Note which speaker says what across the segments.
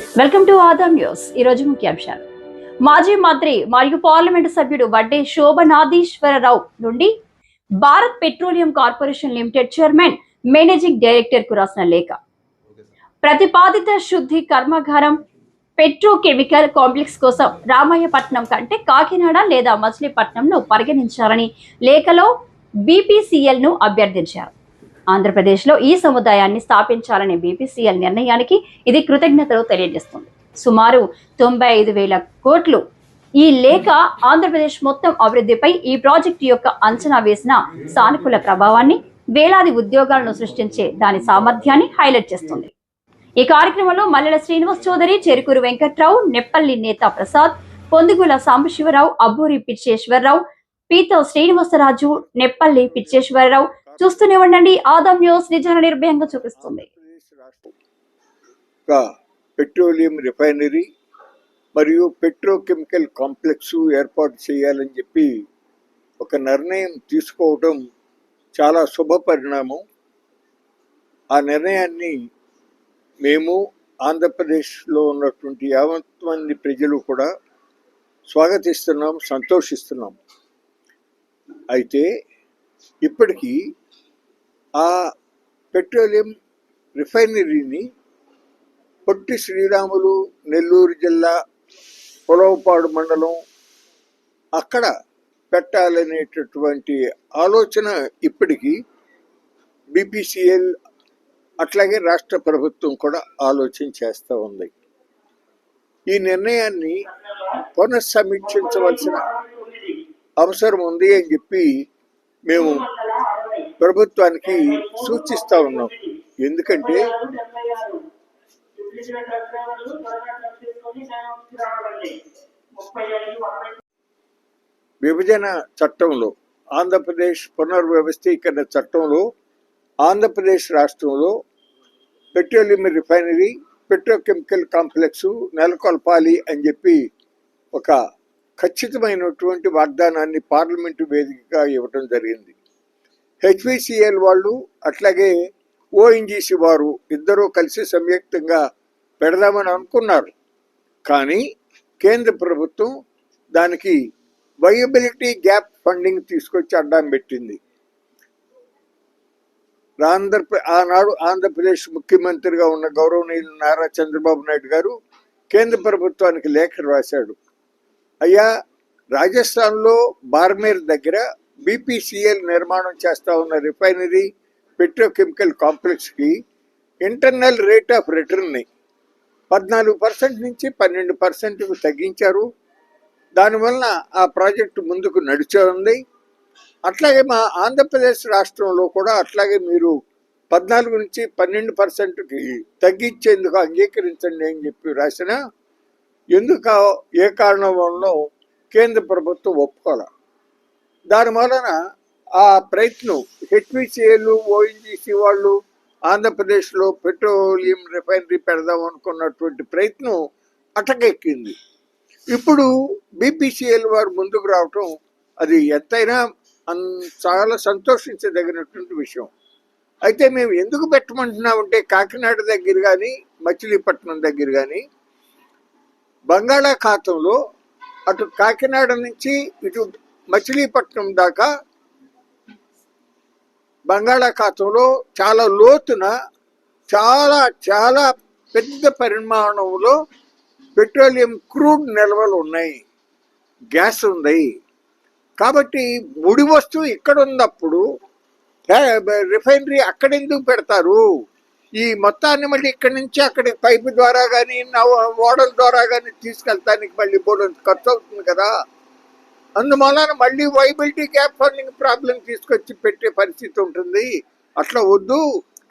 Speaker 1: Welcome to Adam news. ఈ రోజు ముఖ్యాంశాలు. మాజీ మంత్రి మరియు పార్లమెంటు సభ్యుడు వడ్డే శోభనాధీశ్వరరావు నుండి Bharat petroleum corporation limited chairman managing డైరెక్టర్కు రాసిన లేఖ. ప్రతిపాదిత శుద్ధి కర్మాగారం పెట్రోకెమికల్ కాంప్లెక్స్ కోసం రామాయపట్నం కంటే కాకినాడ లేదా మచిలీపట్నంను పరిగణించాలని లేఖలో బీపీసీఎల్ను అభ్యర్థించారు. ఆంధ్రప్రదేశ్లో ఈ సముదాయాన్ని స్థాపించాలనే బీపీసీఎల్ నిర్ణయానికి ఇది కృతజ్ఞతలు తెలియజేస్తుంది. సుమారు తొంభై ఐదు వేల కోట్లు ఈ లేఖ ఆంధ్రప్రదేశ్ మొత్తం అభివృద్ధిపై ఈ ప్రాజెక్టు యొక్క అంచనా వేసిన సానుకూల ప్రభావాన్ని వేలాది ఉద్యోగాలను సృష్టించే దాని సామర్థ్యాన్ని హైలైట్ చేస్తుంది. ఈ కార్యక్రమంలో మల్లెల శ్రీనివాస్ చౌదరి చెరుకూరు వెంకట్రావు నెప్పల్లి నేత ప్రసాద్ పొందుగుల సాంబశివరావు అబ్బూరి పిచ్చేశ్వరరావు పీతో శ్రీనివాసరాజు నెప్పల్లి పిచ్చేశ్వరరావు చూస్తూనే ఉండండి. ఆదాం న్యూస్ నిజాన్ని నిర్భయంగా చూపిస్తుంది.
Speaker 2: పెట్రోలియం రిఫైనరీ మరియు పెట్రోకెమికల్ కాంప్లెక్స్ ఏర్పాటు చేయాలని చెప్పి ఒక నిర్ణయం తీసుకోవడం చాలా శుభ పరిణామం. ఆ నిర్ణయాన్ని మేము ఆంధ్రప్రదేశ్లో ఉన్నటువంటి యావత్ మంది ప్రజలు కూడా స్వాగతిస్తున్నాం సంతోషిస్తున్నాం. అయితే ఇప్పటికీ ఆ పెట్రోలియం రిఫైనరీని పొట్టి శ్రీరాములు నెల్లూరు జిల్లా పొలవపాడు మండలం అక్కడ పెట్టాలనేటటువంటి ఆలోచన ఇప్పటికీ బీపీసీఎల్ అట్లాగే రాష్ట్ర ప్రభుత్వం కూడా ఆలోచన చేస్తూ ఉంది. ఈ నిర్ణయాన్ని పునఃసమీక్షించవలసిన అవసరం ఉంది అని చెప్పి మేము ప్రభుత్వానికి సూచిస్తూ ఉన్నాం. ఎందుకంటే విభజన చట్టంలో ఆంధ్రప్రదేశ్ పునర్వ్యవస్థీకరణ చట్టంలో ఆంధ్రప్రదేశ్ రాష్ట్రంలో పెట్రోలియం రిఫైనరీ పెట్రోకెమికల్ కాంప్లెక్స్ నెలకొల్పాలి అని చెప్పి ఒక ఖచ్చితమైనటువంటి వాగ్దానాన్ని పార్లమెంటు వేదికగా ఇవ్వటం జరిగింది. హెచ్విసిఎల్ వాళ్ళు అట్లాగే ఓఎన్జీసీ వారు ఇద్దరూ కలిసి సంయుక్తంగా పెడదామని అనుకున్నారు. కానీ కేంద్ర ప్రభుత్వం దానికి వయబిలిటీ గ్యాప్ ఫండింగ్ తీసుకొచ్చి అడ్డం పెట్టింది. ఆంధ్రప్రదే ఆనాడు ఆంధ్రప్రదేశ్ ముఖ్యమంత్రిగా ఉన్న గౌరవనీయులు నారా చంద్రబాబు నాయుడు గారు కేంద్ర ప్రభుత్వానికి లేఖ రాశాడు. అయ్యా రాజస్థాన్లో బార్మేర్ దగ్గర బీపీసీఎల్ నిర్మాణం చేస్తా ఉన్న రిఫైనరీ పెట్రోకెమికల్ కాంప్లెక్స్కి ఇంటర్నల్ రేట్ ఆఫ్ రిటర్న్ని పద్నాలుగు పర్సెంట్ నుంచి పన్నెండు పర్సెంట్కు తగ్గించారు. దానివల్ల ఆ ప్రాజెక్టు ముందుకు నడిచే ఉంది. అట్లాగే మా ఆంధ్రప్రదేశ్ రాష్ట్రంలో కూడా అట్లాగే మీరు పద్నాలుగు నుంచి పన్నెండు పర్సెంట్కి తగ్గించేందుకు అంగీకరించండి అని చెప్పి రాసిన ఎందుకు ఏ కారణం కేంద్ర ప్రభుత్వం ఒప్పుకోవాలి దాని వలన ఆ ప్రయత్నం హెచ్పిసిఏలు ఓఎన్జిసి వాళ్ళు ఆంధ్రప్రదేశ్లో పెట్రోలియం రిఫైనరీ పెడదాం అనుకున్నటువంటి ప్రయత్నం అటకెక్కింది. ఇప్పుడు బీపీసీఎల్ వారు ముందుకు రావటం అది ఎంతైనా చాలా సంతోషించదగినటువంటి విషయం. అయితే మేము ఎందుకు పెట్టమంటున్నామంటే కాకినాడ దగ్గర కానీ మచిలీపట్నం దగ్గర కానీ బంగాళాఖాతంలో అటు కాకినాడ నుంచి ఇటు మచిలీపట్నం దాకా బంగాళాఖాతంలో చాలా లోతున చాలా చాలా పెద్ద పరిమాణంలో పెట్రోలియం క్రూడ్ నిల్వలు ఉన్నాయి. గ్యాస్ ఉంది. కాబట్టి ముడి వస్తువు ఇక్కడ ఉన్నప్పుడు రిఫైనరీ అక్కడ ఎందుకు పెడతారు? ఈ మొత్తాన్ని మళ్ళీ ఇక్కడి నుంచి అక్కడ పైపు ద్వారా కానీ ఓడల ద్వారా కానీ తీసుకెళ్తానికి మళ్ళీ బోర్డు ఖర్చు అవుతుంది కదా. అందువలన మళ్ళీ వైబిలిటీ గ్యాప్ ఫండింగ్ ప్రాబ్లం తీసుకొచ్చి పెట్టే పరిస్థితి ఉంటుంది. అట్లా వద్దు.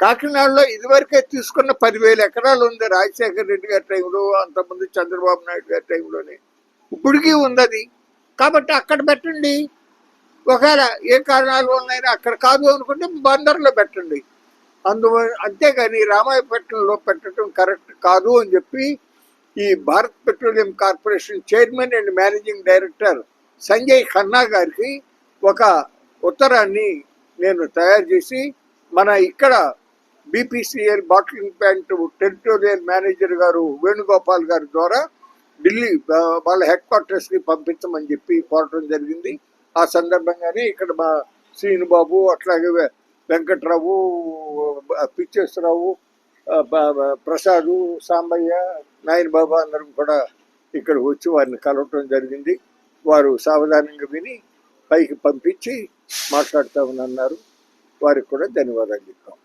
Speaker 2: కాకినాడలో ఇదివరకే తీసుకున్న పదివేల ఎకరాలు ఉంది రాజశేఖర రెడ్డి గారి టైంలో అంతకుముందు చంద్రబాబు నాయుడు గారి టైంలోనే. ఇప్పటికీ ఉంది అది కాబట్టి అక్కడ పెట్టండి. ఒకవేళ ఏ కారణాలు ఉన్నాయని అక్కడ కాదు అనుకుంటే బందర్లో పెట్టండి. అందువల్ల అంతేగాని రామాయపట్నంలో పెట్టడం కరెక్ట్ కాదు అని చెప్పి ఈ Bharat petroleum corporation chairman and managing director Sanjay Khanna గారికి ఒక ఉత్తరాన్ని నేను తయారు చేసి మన ఇక్కడ BPCL bottling plant territorial manager గారు వేణుగోపాల్ గారి ద్వారా ఢిల్లీ వాళ్ళ హెడ్ క్వార్టర్స్కి పంపించమని చెప్పి కోరటం జరిగింది. ఆ సందర్భంగానే ఇక్కడ మా శ్రీనుబాబు అట్లాగే వెంకట్రావు పిచ్చేశ్వరరావు ప్రసాదు సాంబయ్య నాయన బాబు అందరం కూడా ఇక్కడ వచ్చి వారిని కలవటం జరిగింది. వారు సావధానంగా విని పైకి పంపించి మాట్లాడతామని అన్నారు. వారికి కూడా ధన్యవాదాలు చెప్తాం